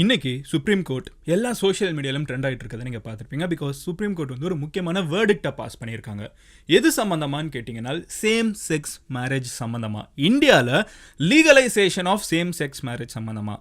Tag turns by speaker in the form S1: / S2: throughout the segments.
S1: இன்னைக்கு supreme court எல்லா social மீடியாலும் ட்ரெண்ட் ஆகிட்டு இருக்கிறத நீங்கள் பார்த்துருப்பீங்க. பிகாஸ் சுப்ரீம் கோர்ட் வந்து ஒரு முக்கியமான வேர்டிக்டை பாஸ் பண்ணியிருக்காங்க. எது சம்மந்தமான்னு கேட்டிங்கன்னா சேம் செக்ஸ் மேரேஜ் சம்மந்தமாக இந்தியாவில் legalisation of same sex marriage சம்மந்தமாக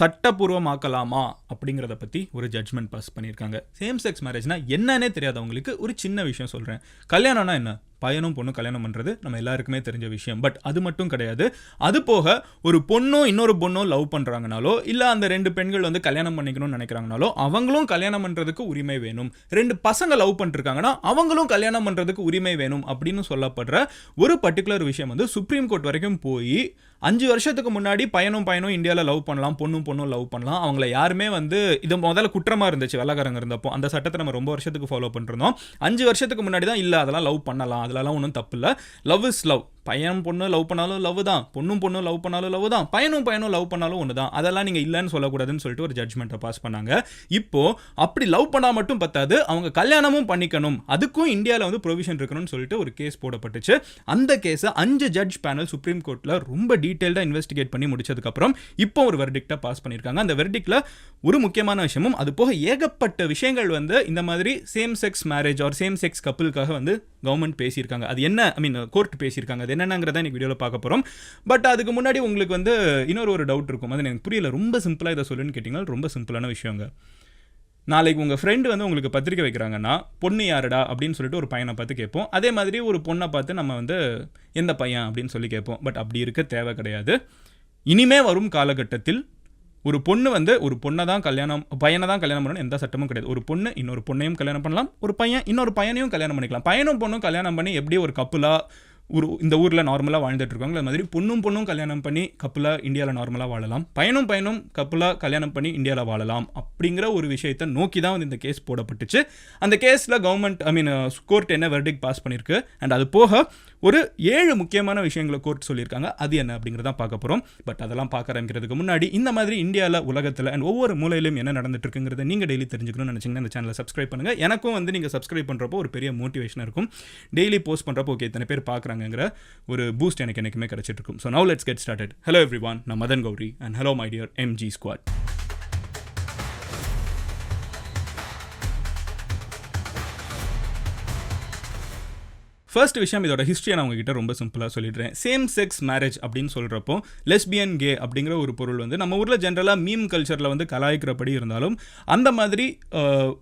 S1: சட்டப்பூர்வமாக்கலாமா அப்படிங்கிறத பற்றி ஒரு ஜட்ஜ்மெண்ட் பாஸ் பண்ணியிருக்காங்க. சேம் செக்ஸ் மேரேஜ்னா என்னன்னே தெரியாதவங்களுக்கு ஒரு சின்ன விஷயம் சொல்கிறேன் கல்யாணம்னா என்ன? பையனும் பொண்ணும் கல்யாணம் பண்ணுறது நம்ம எல்லாருக்குமே தெரிஞ்ச விஷயம். பட் அது மட்டும் கிடையாது. அது போக ஒரு பொண்ணும் இன்னொரு பொண்ணும் லவ் பண்ணுறாங்கனாலோ இல்லை அந்த ரெண்டு பெண்கள் வந்து கல்யாணம் பண்ணிக்கணும்னு நினைக்கிறாங்கனாலோ அவங்களும் கல்யாணம் பண்ணுறதுக்கு உரிமை வேணும். ரெண்டு பசங்க லவ் பண்ணிருக்காங்கன்னா அவங்களும் கல்யாணம் பண்ணுறதுக்கு உரிமை வேணும் அப்படின்னு சொல்லப்படுற ஒரு பர்டிகுலர் விஷயம் வந்து சுப்ரீம் கோர்ட் வரைக்கும் போய் அஞ்சு வருஷத்துக்கு முன்னாடி பையனும் பையனும் இந்தியாவில் லவ் பண்ணலாம் பொண்ணும் பொண்ணும் லவ் பண்ணலாம். அவங்கள யாருமே வந்து இது முதல்ல குற்றமாக இருந்துச்சு வெள்ளக்காரங்க இருந்தப்போ. அந்த சட்டத்தை நம்ம ரொம்ப வருஷத்துக்கு ஃபாலோ பண்ணிருந்தோம். அஞ்சு வருஷத்துக்கு முன்னாடி தான் இல்லை அதெல்லாம் லவ் பண்ணலாம் அதெல்லாம் ஒன்றும் தப்பு இல்லை. லவ் இஸ் லவ் பையன் பொண்ணு லவ் பண்ணாலும் லவ் தான். பொண்ணும் பொண்ணும் லவ் பண்ணாலும் லவ் தான். பையனும் பையனும் லவ் பண்ணாலும் ஒன்று தான். அதெல்லாம் நீங்கள் இல்லைன்னு சொல்லக்கூடாதுன்னு சொல்லிட்டு ஒரு ஜட்மெண்ட்டை பாஸ் பண்ணாங்க. இப்போது அப்படி லவ் பண்ணால் மட்டும் பத்தாது அவங்க கல்யாணமும் பண்ணிக்கணும். அதுக்கும் இந்தியாவில் வந்து ப்ரொவிஷன் இருக்கணும்னு சொல்லிட்டு ஒரு கேஸ் போடப்பட்டுச்சு. அந்த கேஸை அஞ்சு ஜட்ஜ் பேனல் சுப்ரீம் கோர்ட்டில் ரொம்ப டீட்டெயில்டாக இன்வெஸ்டிகேட் பண்ணி முடிச்சதுக்கப்புறம் இப்போ ஒரு வெர்டிக்டாக பாஸ் பண்ணியிருக்காங்க. அந்த வெர்டிக்டில் ஒரு முக்கியமான விஷயமும் அது போக ஏகப்பட்ட விஷயங்கள் வந்து இந்த மாதிரி same sex marriage or same sex கப்புளுக்காக வந்து கவர்மெண்ட் பேசியிருக்காங்க. அது என்ன ஐ மீன் கோர்ட் பேசியிருக்காங்க. அது என்னங்கிறத இன்னைக்கு வீடியோவில் பார்க்க போகிறோம் பட் அதுக்கு முன்னாடி உங்களுக்கு வந்து இன்னொரு ஒரு டவுட் இருக்கும். அது எனக்கு புரியல. ரொம்ப சிம்பிளாக இதை சொல்லுன்னு கேட்டிங்கன்னா ரொம்ப சிம்பிளான விஷயங்க. நாளைக்கு உங்கள் ஃப்ரெண்டு வந்து உங்களுக்கு பத்திரிக்கை வைக்கிறாங்கன்னா பொண்ணு யாருடா? அப்படின்னு சொல்லிட்டு ஒரு பையனை பார்த்து கேட்போம். அதே மாதிரி ஒரு பொண்ணை பார்த்து நம்ம வந்து எந்த பையன்? அப்படின்னு சொல்லி கேட்போம். பட் அப்படி இருக்க தேவை கிடையாது. இனிமே வரும் காலகட்டத்தில் ஒரு பொண்ணு வந்து ஒரு பொண்ணை தான் கல்யாணம் பையனை தான் கல்யாணம் பண்ணணும் எந்த சட்டமும் கிடையாது. ஒரு பொண்ணு இன்னொரு பொண்ணையும் கல்யாணம் பண்ணலாம் ஒரு பையன் இன்னொரு பையனையும் கல்யாணம் பண்ணிக்கலாம். பையனும் பொண்ணும் கல்யாணம் பண்ணி எப்படி ஒரு கப்புலாக ஒரு இந்த ஊரில் நார்மலாக வாழ்ந்துட்டு இருக்காங்க அது மாதிரி பொண்ணும் பொண்ணும் கல்யாணம் பண்ணி கப்பலாக இந்தியாவில் நார்மலாக வாழலாம். பையனும் பையனும் கப்பலாக கல்யாணம் பண்ணி இந்தியாவில் வாழலாம் அப்படிங்கிற ஒரு விஷயத்தை நோக்கி தான் வந்து இந்த கேஸ் போடப்பட்டுச்சு. அந்த கேஸில் கவர்மெண்ட் ஐ மீன் கோர்ட் என்ன வெர்டிக் பாஸ் பண்ணியிருக்கு அண்ட் அது போக ஒரு ஏழு முக்கியமான விஷயங்களை கோர்ட் சொல்லியிருக்காங்க. அது என்ன அப்படிங்கிறத பார்க்க போகிறோம் பட் அதெல்லாம் பார்க்க ஆரம்பிக்கிறதுக்கு முன்னாடி இந்த மாதிரி இந்தியாவில் உலகத்தில் அண்ட் ஒவ்வொரு மூலையிலும் என்ன நடந்துட்டு இருக்குங்கிறத நீங்கள் டெய்லி தெரிஞ்சுக்கணும்னு நினச்சிங்கன்னா இந்த சேனலை சப்ஸ்கிரைப் பண்ணுங்கள் எனக்கும் வந்து நீங்கள் சப்ஸ்கிரைப் பண்ணுறப்போ ஒரு பெரிய மோட்டிவேஷன் இருக்கும். டெய்லி போஸ்ட் பண்ணுறப்போ ஓகே இத்தனை பேர் பார்க்குறாங்க. பண்ணுறாங்கங்கிற ஒரு பூஸ்ட் எனக்கு என்றைக்குமே கிடச்சிட்ருக்கும் so now let's get started hello everyone நான் Madan Gowri and hello my dear M G squad first விஷயம் இதோட ஹிஸ்ட்ரியை நான் உங்ககிட்ட ரொம்ப சிம்பிளாக சொல்லிடுறேன். சேம் செக்ஸ் மேரேஜ் அப்படின்னு சொல்கிறப்போ லெஸ்பியன் கே அப்படிங்கிற ஒரு பொருள் வந்து நம்ம ஊரில் ஜென்ரலாக மீம் கல்ச்சரில் வந்து கலாய்க்கிறபடி இருந்தாலும் அந்த மாதிரி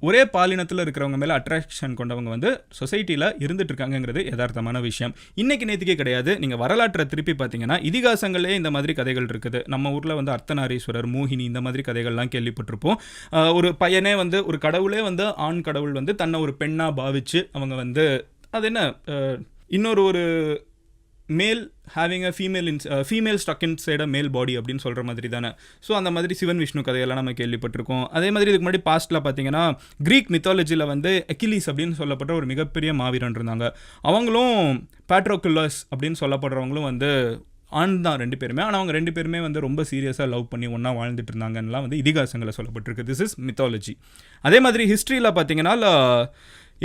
S1: ஒரே பாலினத்தில் இருக்கிறவங்க மேலே அட்ராக்ஷன் கொண்டவங்க வந்து சொசைட்டியில் இருந்துட்டு இருக்காங்கங்கிறது யதார்த்தமான விஷயம். இன்னைக்கு நேற்றுக்கே கிடையாது. நீங்கள் வரலாற்றை திருப்பி பார்த்தீங்கன்னா இதிகாசங்களே இந்த மாதிரி கதைகள் இருக்குது. நம்ம ஊரில் வந்து அர்த்தநாரீஸ்வரர் மோகினி இந்த மாதிரி கதைகள்லாம் கேள்விப்பட்டிருப்போம். ஒரு பையனே வந்து ஒரு கடவுளே வந்து ஆண் கடவுள் வந்து தன்னை ஒரு பெண்ணாக பாவிச்சு அவங்க வந்து அது என்ன? இன்னொரு ஒரு male having a female ins female stuck inside a male body அப்படின்னு சொல்கிற மாதிரி தானே. ஸோ அந்த மாதிரி சிவன் விஷ்ணு கதையெல்லாம் நம்ம கேள்விப்பட்டிருக்கோம். அதே மாதிரி இதுக்கு முன்னாடி பாஸ்ட்டில் பார்த்தீங்கன்னா க்ரீக் மித்தாலஜியில் வந்து எக்கிலீஸ் அப்படின்னு சொல்லப்பட்ட ஒரு மிகப்பெரிய மாவீரன் இருந்தாங்க. அவங்களும் பேட்ரோகுல்லஸ் அப்படின்னு சொல்லப்படுறவங்களும் வந்து ஆண் தான் ரெண்டு பேருமே. ஆனால் அவங்க ரெண்டு பேருமே வந்து ரொம்ப சீரியஸாக லவ் பண்ணி ஒன்றா வாழ்ந்துட்டு இருந்தாங்கலாம் வந்து இதிகாசங்களை சொல்லப்பட்டிருக்கு. திஸ் இஸ் மித்தாலஜி அதே மாதிரி ஹிஸ்ட்ரியில் பார்த்தீங்கன்னா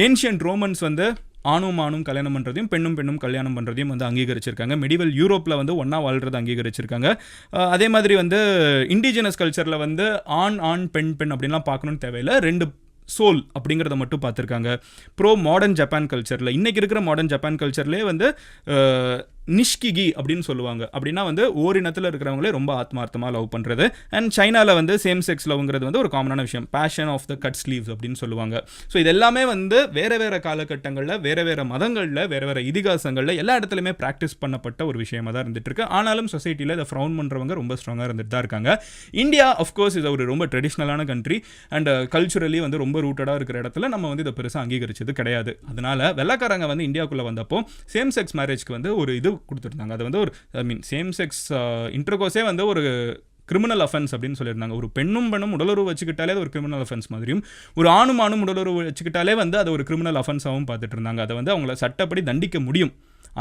S1: ஏன்ஷியன்ட் ரோமன்ஸ் வந்து ஆணும் ஆணும் கல்யாணம் பண்ணுறதையும் பெண்ணும் பெண்ணும் கல்யாணம் பண்ணுறதையும் வந்து அங்கீகரிச்சிருக்காங்க. மெடிவல் யூரோப்பில் வந்து ஒன்றா வாழ்றதை அங்கீகரிச்சிருக்காங்க. அதே மாதிரி வந்து இண்டிஜினஸ் கல்ச்சரில் வந்து ஆண் ஆண் பெண் பெண் அப்படின்லாம் பார்க்கணுன்னு தேவையில்லை. ரெண்டு சோல் அப்படிங்கிறத மட்டும் பார்த்துருக்காங்க. ப்ரோ மாடர்ன் ஜப்பான் கல்ச்சரில் இன்றைக்கி இருக்கிற மாடர்ன் ஜப்பான் கல்ச்சர்லேயே வந்து நிஷ்கிகி அப்படின்னு சொல்லுவாங்க. அப்படின்னா வந்து ஓரினத்தில் இருக்கிறவங்களே ரொம்ப ஆத்மார்த்தமாக லவ் பண்ணுறது அண்ட் சைனாவில் வந்து சேம் செக்ஸ் லவ்ங்கிறது வந்து ஒரு காமனான விஷயம். Fashion of the cut sleeves அப்படின்னு சொல்லுவாங்க. ஸோ இது எல்லாமே வந்து வேறு வேறு காலகட்டங்களில் வேறு வேறு மதங்களில் வேறு வேறு இதிகாசங்களில் எல்லா இடத்துலையுமே ப்ராக்டிஸ் பண்ணப்பட்ட ஒரு விஷயமாக தான் இருந்துட்டு இருக்கு ஆனாலும் சொசைட்டியில் இதை ஃப்ரௌன் பண்ணுறவங்க ரொம்ப ஸ்ட்ராங்காக இருந்துட்டு தான் இருக்காங்க. இந்தியா அஃப்கோர்ஸ் இது ஒரு ரொம்ப ட்ரெடிஷ்னலான கண்ட்ரி அண்ட் கல்ச்சுரலி வந்து ரொம்ப ரூட்டடாக இருக்கிற இடத்துல நம்ம வந்து இதை பெருசாக அங்கீகரிச்சது கிடையாது. அதனால வெள்ளக்காரங்க வந்து இந்தியாவுக்குள்ளே வந்தப்போ சேம் செக்ஸ் மேரேஜ்க்கு வந்து ஒரு இது கொடுத்துருந்தாங்க. அது வந்து ஒரு ஐ மீன் சேம் செக்ஸ் இன்டர்கோஸே வந்து ஒரு கிரிமினல் அஃபென்ஸ் அப்படின்னு சொல்லியிருந்தாங்க. ஒரு பெண்ணும் பெண்ணும் உடலுறவு வச்சுக்கிட்டாலே அது ஒரு கிரிமினல் அஃபென்ஸ் மாதிரியும் ஒரு ஆணும் ஆணும் உடலுறவு வச்சுக்கிட்டாலே வந்து அது ஒரு கிரிமினல் அஃபென்ஸாகவும் பார்த்துட்டு இருந்தாங்க. அதை வந்து அவங்கள சட்டப்படி தண்டிக்க முடியும்.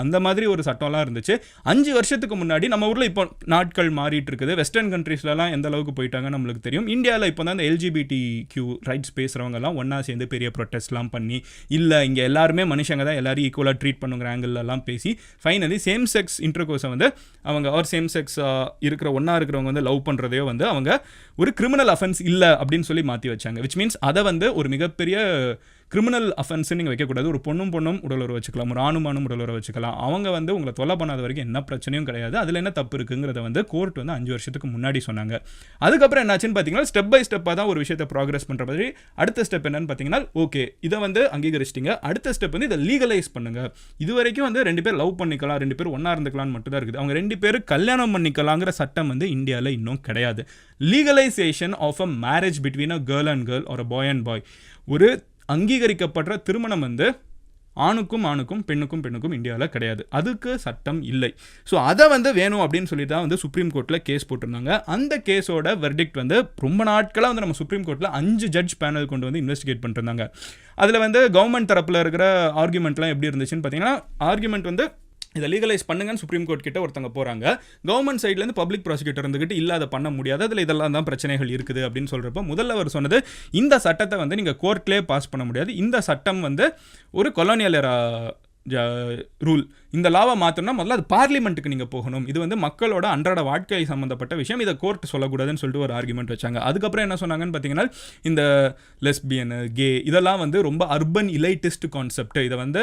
S1: அந்த மாதிரி ஒரு சட்டம்லாம் இருந்துச்சு. அஞ்சு வருஷத்துக்கு முன்னாடி நம்ம ஊரில் இப்போ நாட்கள் மாறிட்டு இருக்குது வெஸ்டர்ன் கண்ட்ரீஸ்லலாம் எந்த அளவுக்கு போயிட்டாங்க நம்மளுக்கு தெரியும். இந்தியாவில் இப்போ தான் இந்த எல்ஜிபிடி கியூ ரைட்ஸ் பேசுகிறவங்கலாம் ஒன்றா சேர்ந்து பெரிய ப்ரொட்டஸ்ட்லாம் பண்ணி இல்லை இங்கே எல்லாருமே மனுஷங்க தான் எல்லாரும் ஈக்குவலாக ட்ரீட் பண்ணுங்கிற ஆங்கிள்லாம் பேசி ஃபைனலி சேம் செக்ஸ் இன்டர்கோர்ஸை வந்து அவங்க ஆர் சேம் செக்ஸ் இருக்கிற ஒன்றா இருக்கிறவங்க வந்து லவ் பண்ணுறதையோ வந்து அவங்க ஒரு கிரிமினல் அஃபென்ஸ் இல்லை அப்படின்னு சொல்லி மாற்றி வச்சாங்க. விச் மீன்ஸ் அதை வந்து ஒரு மிகப்பெரிய கிரிமினல் அஃபென்ஸ் நீங்கள் வைக்கக்கூடாது. ஒரு பொண்ணும் பொண்ணும் உடல் உறவு வச்சுக்கலாம். ஒரு ஆணும் ஆணும் உடல் உறவு வச்சுக்கலாம். அவங்க வந்து உங்களை தொல்லை பண்ணாத வரைக்கும் என்ன பிரச்சனையும் கிடையாது. அதில் என்ன தப்பு இருக்குங்கிறத வந்து கோர்ட் வந்து அஞ்சு வருஷத்துக்கு முன்னாடி சொன்னாங்க. அதுக்கப்புறம் என்னாச்சுன்னு பார்த்தீங்கன்னா ஸ்டெப் பை ஸ்டெப்பாக தான் ஒரு விஷயத்தை ப்ராக்ரஸ் பண்ணுற மாதிரி அடுத்த ஸ்டெப் என்னன்னு பார்த்தீங்கன்னா ஓகே இதை வந்து அங்கீகரிச்சிட்டிங்க. அடுத்த ஸ்டெப் வந்து இதை லீகலைஸ் பண்ணுங்கள் இது வரைக்கும் வந்து ரெண்டு பேர் லவ் பண்ணிக்கலாம். ரெண்டு பேர் ஒன்றா இருந்துக்கலாம்னு மட்டும் தான் இருக்குது. அவங்க ரெண்டு பேரும் கல்யாணம் பண்ணிக்கலாங்கிற சட்டம் வந்து இந்தியாவில் இன்னும் கிடையாது. Legalisation of a marriage between a girl and girl ஒரு பாய் அண்ட் பாய் ஒரு அங்கீகரிக்கப்படுற திருமணம் வந்து ஆணுக்கும் ஆணுக்கும் பெண்ணுக்கும் பெண்ணுக்கும் இந்தியாவில் கிடையாது. அதுக்கு சட்டம் இல்லை. ஸோ அதை வந்து வேணும் அப்படின்னு சொல்லி தான் வந்து சுப்ரீம் கோர்ட்டில் கேஸ் போட்டிருந்தாங்க. அந்த கேஸோட வெர்டிக்ட் வந்து ரொம்ப நாட்களாக வந்து நம்ம சுப்ரீம் கோர்ட்டில் அஞ்சு ஜட்ஜ் பேனல் கொண்டு வந்து இன்வெஸ்டிகேட் பண்ணிருந்தாங்க அதில் வந்து கவர்மெண்ட் தரப்பில் இருக்கிற ஆர்குமெண்ட்லாம் எப்படி இருந்துச்சுன்னு பார்த்தீங்கன்னா ஆர்குமெண்ட் வந்து இதை லீகலைஸ் பண்ணுங்கன்னு சுப்ரீம் கோர்ட் கிட்ட ஒருத்தங்க போகிறாங்க கவர்மெண்ட் சைட்லேருந்து பப்ளிக் ப்ராசிக்யூட்டர் இருந்துகிட்டு இல்லை அதை பண்ண முடியாது. அதில் இதெல்லாம் தான் பிரச்சனைகள் இருக்குது அப்படின்னு சொல்கிறப்ப முதல்ல அவர் சொன்னது இந்த சட்டத்தை வந்து நீங்கள் கோர்ட்லேயே பாஸ் பண்ண முடியாது. இந்த சட்டம் வந்து ஒரு கொலோனியல் ரூல் இந்த லாவை மாற்றணும்னா முதல்ல அது பார்லிமெண்ட்டுக்கு நீங்கள் போகணும். இது வந்து மக்களோட அன்றாட வாழ்க்கை சம்மந்தப்பட்ட விஷயம். இதை கோர்ட் சொல்லக்கூடாதுன்னு சொல்லிட்டு ஒரு ஆர்குமெண்ட் வச்சாங்க. அதுக்கப்புறம் என்ன சொன்னாங்கன்னு பார்த்தீங்கன்னா இந்த லெஸ்பியனு கே இதெல்லாம் வந்து ரொம்ப அர்பன் இலைட்டிஸ்ட் கான்செப்ட் இதை வந்து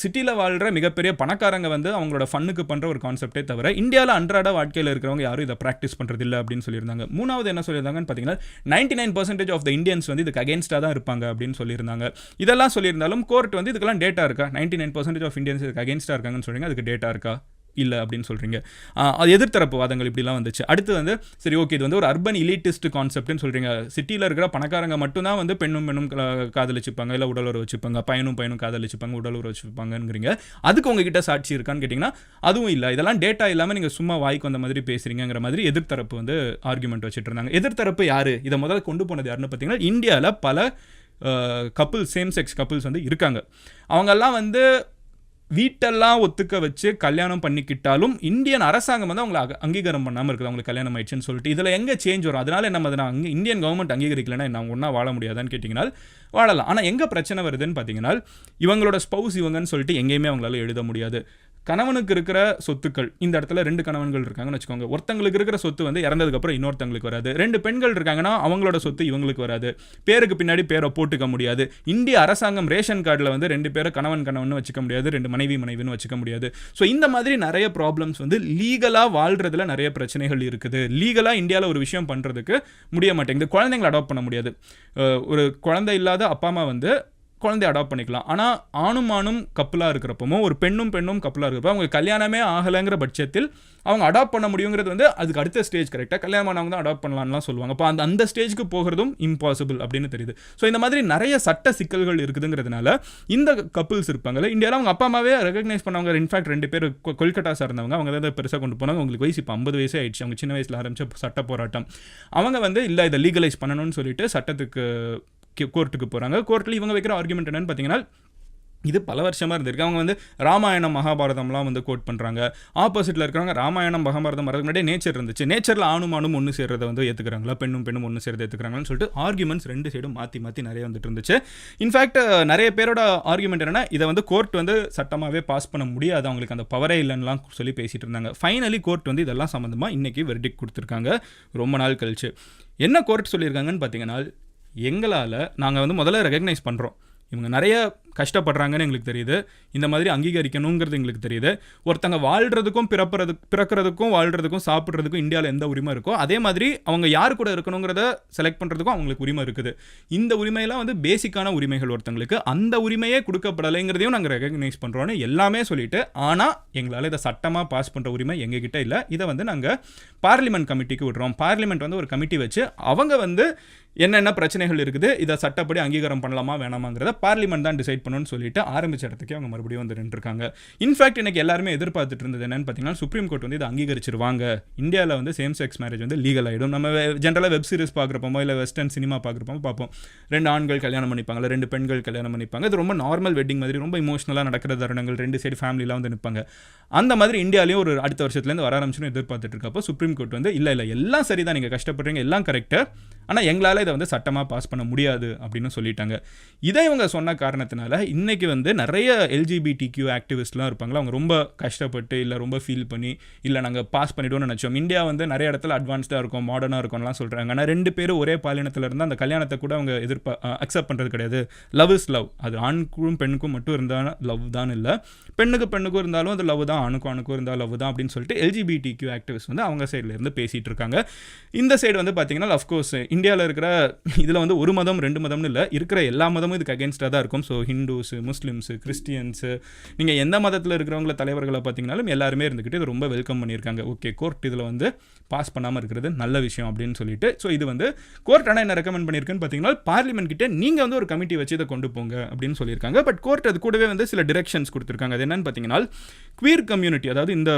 S1: சிட்டியில் வாழ்கிற மிகப்பெரிய பணக்காரங்க வந்து அவங்களோட ஃபண்ணுக்கு பண்ணுற ஒரு கான்செப்டே தவிர இந்தியாவில் அன்றாட வாழ்க்கையில் இருக்கிறவங்க யாரும் இதை ப்ராக்டிஸ் பண்ணுறது இல்லை அப்படின்னு சொல்லியிருந்தாங்க. மூணாவது என்ன சொல்லியிருந்தாங்கன்னு பார்த்தீங்கன்னா ninety nine percentage of the Indians வந்து இதுக்கு அகேன்ஸ்டாக தான் இருப்பாங்க அப்படின்னு சொல்லியிருந்தாங்க. இதெல்லாம் சொல்லியிருந்தாலும் கோர்ட் வந்து இதுக்கெல்லாம் டேட்டா இருக்கா? Ninety nine percentage of Indians இதுக்கு அகேன்ஸ்டாக இருக்காங்கன்னு சொல்லுங்க அதுக்கு டேட்டா இருக்கா? இல்லை அப்படின்னு சொல்கிறீங்க அது எதிர்த்தரப்பு வாதங்கள் இப்படிலாம் வந்துச்சு. அடுத்து வந்து சரி ஓகே இது வந்து ஒரு அர்பன் இலிட்டிஸ்ட் கான்செப்ட்னு சொல்கிறீங்க சிட்டியில் இருக்கிற பணக்காரங்க மட்டும்தான் வந்து பெண்ணும் பெண்ணும் காதலிச்சுப்பாங்க இல்லை உடல் உறவு வச்சுப்பாங்க பையனும் பையனும் காதலிச்சுப்பாங்க உடல் உறவு வச்சுப்பாங்கங்கிறீங்க. அதுக்கு உங்ககிட்ட சாட்சி இருக்கான்னு கேட்டிங்கன்னா அதுவும் இல்லை. இதெல்லாம் டேட்டா இல்லாமல் நீங்கள் சும்மா வாய்க்கு வந்த மாதிரி பேசுகிறீங்கிற மாதிரி எதிர்த்தரப்பு வந்து ஆர்குமெண்ட் வச்சுட்டு இருந்தாங்க. எதிர்த்தரப்பு யார்? இதை முதல்ல கொண்டு போனது யாருன்னு பார்த்தீங்கன்னா இந்தியாவில் பல கப்புள்ஸ் சேம் செக்ஸ் கப்புள்ஸ் வந்து இருக்காங்க. அவங்கெல்லாம் வந்து வீட்டெல்லாம் ஒத்துக்க வச்சு கல்யாணம் பண்ணிக்கிட்டாலும் இந்தியன் அரசாங்கம் வந்து அவங்களை அங்கீகாரம் பண்ணாமல் இருக்குது. அவங்களுக்கு கல்யாணம் ஆயிடுச்சுன்னு சொல்லிட்டு இதில் எங்கே சேஞ்ச் வரும்? அதனால என்ன நான் அங்கே இந்தியன் கவர்மெண்ட் அங்கீகரிக்கலைன்னா நான் ஒன்றா வாழ முடியாதான்னு கேட்டிங்கன்னா வாழலாம். ஆனால் எங்கே பிரச்சனை வருதுன்னு பார்த்தீங்கன்னா இவங்களோட ஸ்பௌஸ் இவங்கன்னு சொல்லிட்டு எங்கேயுமே அவங்களால எழுத முடியாது. கணவனுக்கு இருக்கிற சொத்துக்கள் இந்த இடத்துல ரெண்டு கணவன்கள் இருக்காங்கன்னு வச்சுக்கோங்க. ஒருத்தங்களுக்கு இருக்கிற சொத்து வந்து இறந்ததுக்கப்புறம் இன்னொருத்தங்களுக்கு வராது. ரெண்டு பெண்கள் இருக்காங்கன்னா அவங்களோட சொத்து இவங்களுக்கு வராது. பேருக்கு பின்னாடி பேரை போட்டுக்க முடியாது. இந்திய அரசாங்கம் ரேஷன் கார்டில் வந்து ரெண்டு பேரை கணவன் கணவன் வச்சுக்க முடியாது. ரெண்டு மனைவி மனைவின்னு வச்சுக்க முடியாது. ஸோ இந்த மாதிரி நிறைய ப்ராப்ளம்ஸ் வந்து லீகலாக வாழ்றதுல நிறைய பிரச்சனைகள் இருக்குது. லீகலாக இந்தியாவில் ஒரு விஷயம் பண்ணுறதுக்கு முடிய மாட்டேங்குது. குழந்தைங்களை அடாப்ட் பண்ண முடியாது. ஒரு குழந்தை இல்லாத அப்பா அம்மா வந்து குழந்தைய அடாப்ட் பண்ணிக்கலாம். ஆனால் ஆணும் ஆணும் கப்பலாக இருக்கிறப்பமோ ஒரு பெண்ணும் பெண்ணும் கப்பலாக இருக்கிறப்போ அவங்க கல்யாணமே ஆகலைங்கிற பட்சத்தில் அவங்க அடாப்ட் பண்ண முடியுங்கிறது வந்து அதுக்கு அடுத்த ஸ்டேஜ் கரெக்டாக கல்யாணம் ஆனவங்க தான் அடாப்ட் பண்ணலாம்லாம் சொல்லுவாங்க. அப்போ அந்த அந்த ஸ்டேஜ்க்கு போகிறதும் இம்பாசிபிள் அப்படின்னு தெரியுது. ஸோ இந்த மாதிரி நிறைய சட்ட சிக்கல்கள் இருக்குதுங்கிறதுனால இந்த கப்புள்ஸ் இருப்பாங்கல்ல இந்தியாவில் அவங்க அப்பா அம்மாவே ரெகக்னைஸ் பண்ணவங்க இன்ஃபேக்ட் ரெண்டு பேர் கொல்கட்டா சார்ந்தவங்க அவங்க தான் பெருசாக கொண்டு போனாங்க. அவங்களுக்கு வயசு இப்போ ஐம்பது வயசே ஆயிடுச்சு. அவங்க சின்ன வயசில் ஆரம்பித்த சட்ட போராட்டம். அவங்க வந்து இல்லை இதை லீகலைஸ் பண்ணணும்னு சொல்லிட்டு சட்டத்துக்கு கோர்ட்டுக்கு போகிறாங்க கோர்ட்டில் இவங்க வைக்கிற ஆர்குமெண்ட் என்னென்னு பார்த்தீங்கன்னா இது பல வருஷமாக இருந்திருக்கு. அவங்க வந்து ராமாயணம் மகாபாரதம்லாம் வந்து கோட் பண்ணுறாங்க ஆப்போசிட்டில் இருக்கிறவங்க ராமாயணம் மகாபாரதம் வரதுக்கு முன்னாடியே நேச்சர் இருந்துச்சு. நேச்சரில் ஆணும் ஆணும் ஒன்று சேர்றதை வந்து ஏற்றுக்கிறாங்களா பெண்ணும் பெண்ணும் ஒன்று சேர்றதை ஏற்றுக்கிறாங்கன்னு சொல்லிட்டு ஆர்குமெண்ட்ஸ் ரெண்டு சைடும் மாற்றி மாற்றி நிறைய வந்துட்டு இருந்துச்சு. இன்ஃபேக்ட் நிறைய பேரோட ஆர்குமெண்ட் என்னென்னா இதை வந்து கோர்ட் வந்து சட்டமாகவே பாஸ் பண்ண முடியாது. அவங்களுக்கு அந்த பவரே இல்லைன்னுலாம் சொல்லி பேசிகிட்டு இருந்தாங்க. ஃபைனலி கோர்ட் வந்து இதெல்லாம் சம்மந்தமாக இன்றைக்கி வெர்டிக் கொடுத்துருக்காங்க. ரொம்ப நாள் கழிச்சு. என்ன கோர்ட் சொல்லியிருக்காங்கன்னு பார்த்தீங்கன்னா எங்களால் நாங்கள் வந்து முதல்ல ரெகக்னைஸ் பண்ணுறோம் இவங்க நிறைய கஷ்டப்படுறாங்கன்னு எங்களுக்கு தெரியுது. இந்த மாதிரி அங்கீகரிக்கணுங்கிறது எங்களுக்கு தெரியுது. ஒருத்தங்க வாழ்கிறதுக்கும் பிறப்புறது பிறக்கிறதுக்கும் வாழ்கிறதுக்கும் சாப்பிட்றதுக்கும் இந்தியாவில் எந்த உரிமை இருக்கோ அதே மாதிரி அவங்க யார் கூட இருக்கணுங்கிறத செலக்ட் பண்ணுறதுக்கும் அவங்களுக்கு உரிமை இருக்குது. இந்த உரிமையெல்லாம் வந்து பேசிக்கான உரிமைகள் ஒருத்தங்களுக்கு. அந்த உரிமையே கொடுக்கப்படலைங்கிறதையும் நாங்கள் ரெகக்னைஸ் பண்ணுறோன்னு எல்லாமே சொல்லிட்டு ஆனால் எங்களால் இதை சட்டமாக பாஸ் பண்ணுற உரிமை எங்ககிட்ட இல்லை. இதை வந்து நாங்கள் பார்லிமெண்ட் கமிட்டிக்கு விடுறோம். பார்லிமெண்ட் வந்து ஒரு கமிட்டி வச்சு அவங்க வந்து என்னென்ன பிரச்சனைகள் இருக்குது இதை சட்டப்படி அங்கீகாரம் பண்ணலாமா வேணாமாங்கிறத பார்லிமெண்ட் தான் டிசைட் பண்ணணும்னு சொல்லிட்டு ஆரம்பிச்ச இடத்துக்கே அவங்க மறுபடியும் வந்து நின்றுருக்காங்க. இன்ஃபேக்ட் எனக்கு எல்லாருமே எதிர்பார்த்துட்டு இருந்தது என்னன்னு பார்த்தீங்கன்னா சுப்ரீம் கோர்ட் வந்து இதை அங்கீகரிச்சிருவாங்க. இந்தியாவில் வந்து சேம் செக்ஸ் மேரேஜ் வந்து லீகல் ஆகிடும் நம்ம ஜென்ரலாக வெப் சீரிஸ் பார்க்குறப்போமோ இல்லை வெஸ்டர்ன் சினிமா பார்க்குறப்போ பார்ப்போம். ரெண்டு ஆண்கள் கல்யாணம் பண்ணிப்பாங்க ரெண்டு பெண்கள் கல்யாணம் பண்ணிப்பாங்க. இது ரொம்ப நார்மல் வெட்டிங் மாதிரி ரொம்ப இமோஷனலாக நடக்கிற தருணங்கள். ரெண்டு சைடு ஃபேமிலிலாம் வந்து நிற்பாங்க அந்த மாதிரி இந்தியாலையும் ஒரு அடுத்த வருஷத்துலேருந்து வர ஆரம்பிச்சுன்னு எதிர்பார்த்துட்டு இருக்கப்போ சுப்ரீம் கோர்ட் வந்து இல்லை இல்லை எல்லாம் சரி தான் நீங்கள் கஷ்டப்படுறீங்க. எல்லாம் கரெக்டு ஆனால் எங்களால் இதை வந்து சட்டமாக பாஸ் பண்ண முடியாது. அப்படின்னு சொல்லிட்டாங்க. இதை இவங்க சொன்ன காரணத்தினால இன்னைக்கு வந்து நிறைய எல்ஜிபிடி கியூ ஆக்டிவிஸ்ட்லாம் இருப்பாங்களா? அவங்க ரொம்ப கஷ்டப்பட்டு இல்லை ரொம்ப ஃபீல் பண்ணி இல்லை நாங்கள் பாஸ் பண்ணிவிடுவோம்னு நினச்சோம். இந்தியா வந்து நிறைய இடத்துல அட்வான்ஸ்டாக இருக்கும் மாடர்னாக இருக்கும்லாம் சொல்கிறாங்க ஆனால் ரெண்டு பேரும் ஒரே பாலினத்தில் இருந்தால் அந்த கல்யாணத்தை கூட அவங்க எதிர்ப்ப அக்செப்ட் பண்ணுறது கிடையாது. லவ் இஸ் லவ் அது ஆணுக்கும் பெண்ணுக்கும் மட்டும் இருந்தால் லவ் தான் இல்லை. பெண்ணுக்கு பெண்ணுக்கும் இருந்தாலும் அது லவ் தான் ஆணுக்கும் ஆணுக்கும் இருந்தால் லவ் தான் அப்படின்னு சொல்லிட்டு எல்ஜிபிடி கியூ ஆக்டிவிஸ்ட் வந்து அவங்க சைட்லேருந்து பேசிகிட்டு இருக்காங்க. இந்த சைடு வந்து பார்த்தீங்கன்னா அஃப்கோர்ஸ் இந்தியாவில் இருக்கிற இதில் வந்து ஒரு மதம் ரெண்டு மதம்னு இல்லை இருக்கிற எல்லா மதமும் இதுக்கு அகேன்ஸ்டாக தான் இருக்கும். ஸோ ஹிந்துஸு முஸ்லீம்ஸு கிறிஸ்டியன்ஸு நீங்கள் எந்த மதத்தில் இருக்கிறவங்கள தலைவர்களை பார்த்தீங்கனாலும் எல்லாருமே இருந்துக்கிட்டு இது ரொம்ப வெல்கம் பண்ணியிருக்காங்க. ஓகே கோர்ட் இதில் வந்து பாஸ் பண்ணாமல் இருக்கிறது நல்ல விஷயம் அப்படின்னு சொல்லிட்டு. ஸோ இது வந்து கோர்ட் ஆனால் என்ன ரெக்கமெண்ட் பண்ணியிருக்குன்னு பார்த்தீங்கன்னா பார்லிமெண்ட் கிட்டே நீங்கள் வந்து ஒரு கமிட்டி வச்சு இதை கொண்டு போங்க அப்படின்னு சொல்லியிருக்காங்க. பட் கோர்ட் அது கூடவே வந்து சில டிரெக்ஷன்ஸ் கொடுத்துருக்காங்க. அது என்னன்னு பார்த்தீங்கன்னா குவீர் கம்யூனிட்டி அதாவது இந்த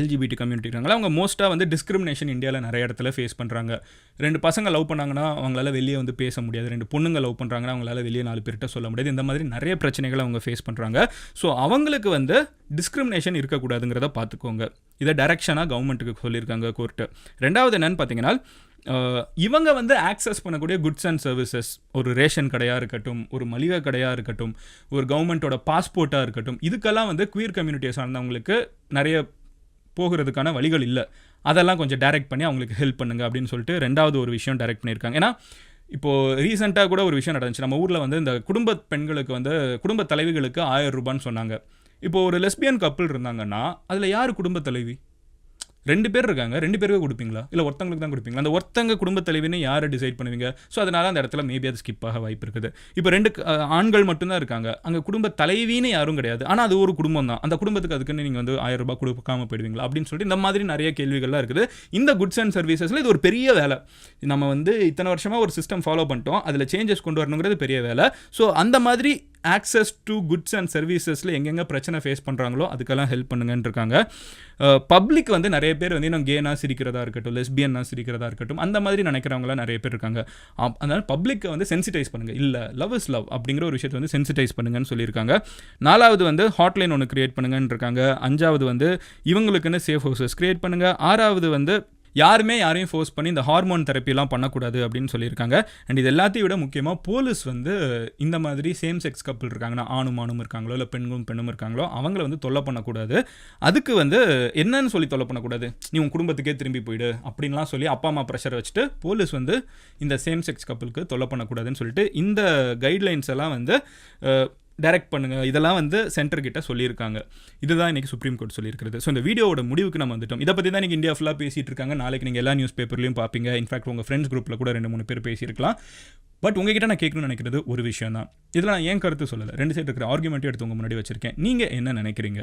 S1: எல்ஜிபிடி கம்யூனிட்டி இருக்காங்களா அவங்க மோஸ்ட்டாக வந்து டிஸ்கிரிமினேஷன் இந்தியாவில் நிறைய இடத்துல ஃபேஸ் பண்ணுறாங்க ரெண்டு பசங்க லவ் பண்ணாங்கன்னா அவங்களால வெளியே வந்து பேச முடியாது. ரெண்டு பொண்ணுங்க லவ் பண்ணுறாங்கன்னா அவங்களால வெளியே நாலு பேர்கிட்ட சொல்ல முடியாது. இந்த மாதிரி நிறைய பிரச்சனைகளை அவங்க ஃபேஸ் பண்ணுறாங்க ஸோ அவங்களுக்கு வந்து டிஸ்கிரிமினேஷன் இருக்கக்கூடாதுங்கிறத பார்த்துக்கோங்க. இதை டைரக்ஷனாக கவர்மெண்ட்டுக்கு சொல்லியிருக்காங்க கோர்ட்டு ரெண்டாவது என்னன்னு பார்த்தீங்கன்னா இவங்க வந்து ஆக்சஸ் பண்ணக்கூடிய குட்ஸ் அண்ட் சர்வீசஸ் ஒரு ரேஷன் கடையாக இருக்கட்டும் ஒரு மளிகை கடையாக இருக்கட்டும் ஒரு கவர்மெண்ட்டோட பாஸ்போர்ட்டாக இருக்கட்டும் இதுக்கெல்லாம் வந்து குயர் கம்யூனிட்டியை சார்ந்தவங்களுக்கு நிறைய போகிறதுக்கான வழிகள் இல்லை. அதெல்லாம் கொஞ்சம் டைரக்ட் பண்ணி அவங்களுக்கு ஹெல்ப் பண்ணுங்க அப்படின்னு சொல்லிட்டு ரெண்டாவது ஒரு விஷயம் டைரக்ட் பண்ணியிருக்காங்க. ஏன்னா இப்போது ரீசெண்டாக கூட ஒரு விஷயம் நடந்துச்சு. நம்ம ஊரில் வந்து இந்த குடும்ப பெண்களுக்கு வந்து குடும்ப தலைவிகளுக்கு ஆயிரம் ரூபான்னு சொன்னாங்க. இப்போது ஒரு லெஸ்பியன் கப்புள் இருந்தாங்கன்னா அதில் யார் குடும்ப தலைவி? ரெண்டு பேர் இருக்காங்க. ரெண்டு பேருக்கு கொடுப்பீங்களா? இல்லை ஒருத்தங்களுக்கு தான் கொடுப்பீங்களா? அந்த ஒருத்தங்க குடும்ப தலைவின்னு யாரை டிசைட் பண்ணுவீங்க? ஸோ அதனால் அந்த இடத்துல மேபி அது ஸ்கிப் ஆக வாய்ப்பு இருக்குது. இப்போ ரெண்டு ஆண்கள் மட்டும்தான் இருக்காங்க. அங்கே குடும்ப தலைவின்னு யாரும் கிடையாது. ஆனால் அது ஒரு குடும்பம் தான். அந்த குடும்பத்துக்கு அதுக்குன்னு நீங்கள் வந்து ஆயிரம் ரூபாய் கொடுக்காம போயிடுவீங்களா? அப்படின்னு சொல்லிட்டு இந்த மாதிரி நிறைய கேள்விகள்லாம் இருக்குது. இந்த குட்ஸ் அண்ட் சர்வீசஸில் இது ஒரு பெரிய வேலை. நம்ம வந்து இத்தனை வருஷமாக ஒரு சிஸ்டம் ஃபாலோ பண்ணிட்டோம். அதில் சேஞ்சஸ் கொண்டு வரணுங்கிறது பெரிய வேலை. ஸோ அந்த மாதிரி ஆக்சஸ் டு குட்ஸ் அண்ட் சர்வீசஸில் எங்கெங்கே பிரச்சனை ஃபேஸ் பண்ணுறாங்களோ அதுக்கெல்லாம் ஹெல்ப் பண்ணுங்கன்னு இருக்காங்க. பப்ளிக் வந்து நிறைய பேர் வந்து இன்னும் கேனாக சிரிக்கிறதா இருக்கட்டும் லெஸ்பியனாக சிரிக்கிறதா இருக்கட்டும் அந்த மாதிரி நினைக்கிறவங்களாம் நிறைய பேர் இருக்காங்க. அப்- பப்ளிக்கை வந்து சென்சிடைஸ் பண்ணுங்க. இல்லை லவ் இஸ் லவ் அப்படிங்கிற ஒரு விஷயத்தை வந்து சென்சிடைஸ் பண்ணுங்கன்னு சொல்லியிருக்காங்க. நாலாவது வந்து ஹாட்லைன் ஒன்று கிரியேட் பண்ணுங்கன்னு இருக்காங்க. அஞ்சாவது வந்து இவங்களுக்குன்னு சேஃப் ஹவுசஸ் கிரியேட் பண்ணுங்கள் ஆறாவது வந்து யாருமே யாரையும் ஃபோர்ஸ் பண்ணி இந்த ஹார்மோன் தெரப்பிலாம் பண்ணக்கூடாது அப்படின்னு சொல்லியிருக்காங்க. அண்ட் இது எல்லாத்தையும் விட முக்கியமாக போலீஸ் வந்து இந்த மாதிரி சேம் செக்ஸ் கப்பல் இருக்காங்கன்னா ஆணும் ஆணும் இருக்காங்களோ இல்லை பெண்களும் பெண்ணும் இருக்காங்களோ அவங்கள வந்து தொல்லை பண்ணக்கூடாது. அதுக்கு வந்து என்னன்னு சொல்லி தொல்லை பண்ணக்கூடாது. நீ உன் குடும்பத்துக்கே திரும்பி போயிடு அப்படின்லாம் சொல்லி அப்பா அம்மா ப்ரெஷர் வச்சுட்டு போலீஸ் வந்து இந்த சேம் செக்ஸ் கப்பலுக்கு தொல்லை பண்ணக்கூடாதுன்னு சொல்லிட்டு இந்த கைட்லைன்ஸ் எல்லாம் வந்து டைரக்ட் பண்ணுங்க. இதெல்லாம் வந்து சென்டர் கிட்ட சொல்லியிருக்காங்க. இதுதான் இன்றைக்கி சுப்ரீம் கோர்ட் சொல்லியிருக்கிறது. ஸோ இந்த வீடியோவோட முடிவுக்கு நம்ம வந்துட்டோம். இதை பற்றி தான் இன்றைக்கி இந்தியா ஃபுல்லாக பேசிகிட்டு இருக்காங்க நாளைக்கு நீங்கள் எல்லா நியூஸ் பேப்பர்லையும் பார்ப்பீங்க இன்ஃபேக்ட் உங்கள் ஃப்ரெண்ட்ஸ் குரூப்பில் கூட ரெண்டு மூணு பேர் பேசியிருக்கலாம். பட் உங்ககிட்ட நான் கேட்கணும்னு நினைக்கிறது ஒரு விஷயம் தான் இதில் நான் ஏன் கருத்து சொல்லலை? ரெண்டு சைடு இருக்கிற ஆர்குமெண்ட்டும் எடுத்து உங்கள் முன்னாடி வச்சிருக்கேன். நீங்கள் என்ன நினைக்கிறீங்க?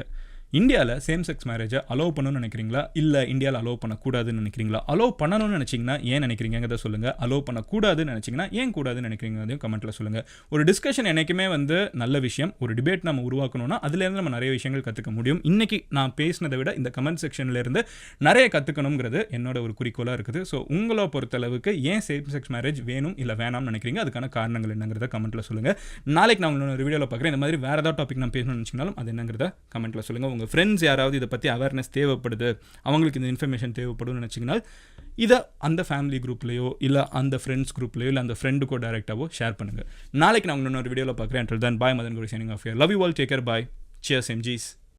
S1: இந்தியாவில் சேம் செக்ஸ் மேரேஜை அலோவ் பண்ணணும்னு நினைக்கிறீங்களா? இல்லை இந்தியாவில் அலோவ் பண்ணக்கூடாதுன்னு நினைக்கிறீங்களா? அலோவ் பண்ணணும்னு நினைச்சீங்கன்னா ஏன் நினைக்கிறீங்கிறத சொல்லுங்கள் அலோவ் பண்ணக்கூடாதுன்னு நினைச்சீங்கன்னா ஏன் கூடாதுன்னு நினைக்கிறீங்கிறதையும் கமெண்ட்டில் சொல்லுங்கள் ஒரு டிஸ்கஷன் என்றைக்குமே வந்து நல்ல விஷயம். ஒரு டிபேட் நம்ம உருவாக்கணும்னா அதுலேருந்து நம்ம நிறைய விஷயங்கள் கற்றுக்க முடியும். இன்றைக்கி நான் பேசினதை விட இந்த கமெண்ட் செக்ஷன்லேருந்து நிறைய கற்றுக்கணுங்கிறது என்னோட ஒரு குறிக்கோளாக இருக்குது. ஸோ உங்களை பொறுத்தளவுக்கு ஏன் சேம் செக்ஸ் மேரேஜ் வேணும் இல்லை வேணாம்னு நினைக்கிறீங்க? அதுக்கான காரணங்கள் என்னங்கிறத கமெண்ட்டில் சொல்லுங்கள் நாளைக்கு நான் உங்களோட ஒரு வீடியோவில் பார்க்குறேன். இந்த மாதிரி வேறு ஏதாவது டாபிக் நான் பேசணும்னு நினச்சிங்கனாலும் அது என்னங்கிறத கமெண்ட்டில் சொல்லுங்கள் உங்கள் ஃப்ரெண்ட்ஸ் யாராவது இதை பற்றி அவேர்னஸ் தேவைப்படுது அவங்களுக்கு இந்த இன்ஃபர்மேஷன் தேவைப்படும்னு நினச்சிங்கன்னா இதை அந்த ஃபேமிலி குரூப்லையோ இல்லை அந்த ஃப்ரெண்ட்ஸ் குரூப்லையோ இல்லை அந்த ஃப்ரெண்டுக்கோ டேரெக்டாவோ ஷேர் பண்ணுங்கள் நாளைக்கு நான் இன்னொரு வீடியோவில் பார்க்குறேன். And then bye Madan Guru signing off love you all take care bye cheers M Gs